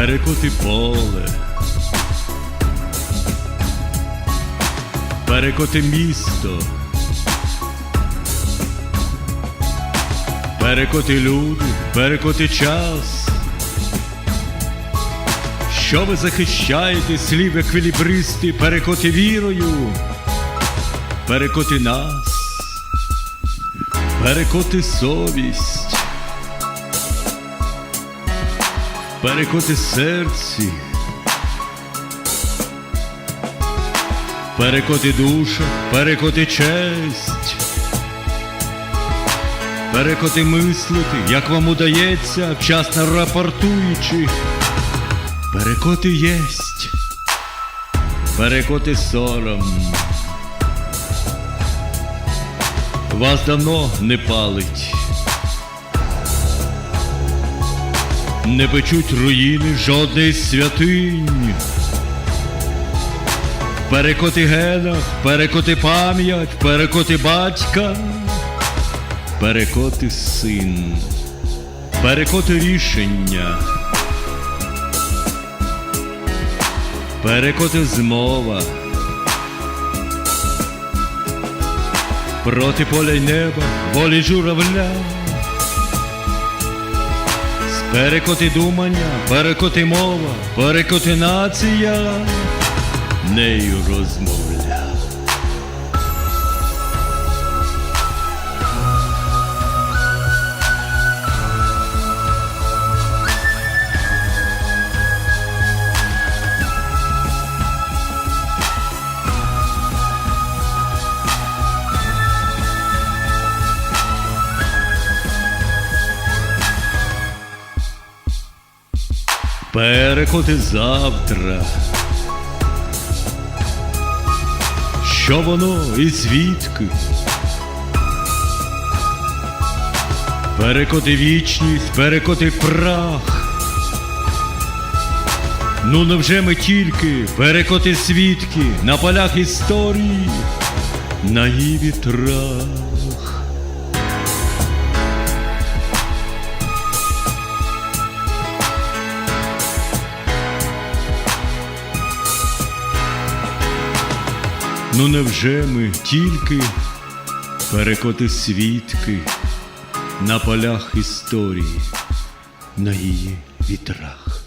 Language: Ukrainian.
перекоти поле, перекоти місто, перекоти люди, перекоти час. Що ви захищаєте слів еквілібристи, перекоти вірою, перекоти нас, перекоти совість, перекоти серці, перекоти душа, перекоти честь, перекоти мислити, як вам удається, вчасно рапортуючи. Перекоти єсть, перекоти сором. Вас давно не палить. Не печуть руїни жодної святинь. Перекоти генах, перекоти пам'ять, перекоти батька, перекоти син, перекоти рішення. Перекоти змова проти поля й неба, волі журавля, перекоти думання, перекоти мова, перекоти нація, нею розмовля. Перекоти завтра. Що воно і звідки? Перекоти вічність, перекоти прах. Ну невже ми тільки перекоти свідки на полях історії, на її вітрах? Ну невже ми тільки перекоти свідки на полях історії, на її вітрах?